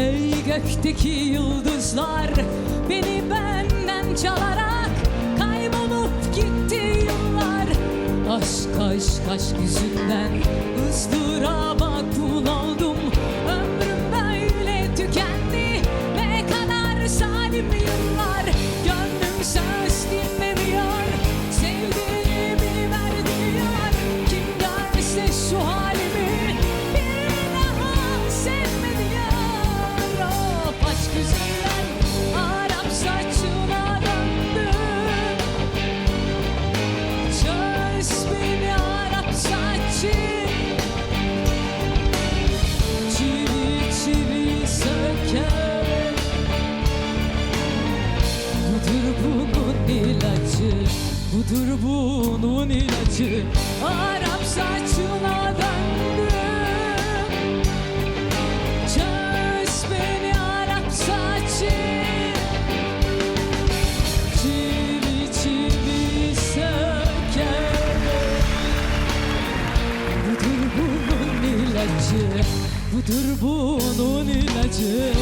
Ey gökteki yıldızlar beni benden çalarak kaybolup gitti yıllar. Aşk aşk aşk yüzünden ızdıraba söker Budur bunun ilacı Budur bunun ilacı Arap saçına döndüm Çöz beni Arap saçı Çivi çivi söker Budur bunun ilacı Budur bunun ilacı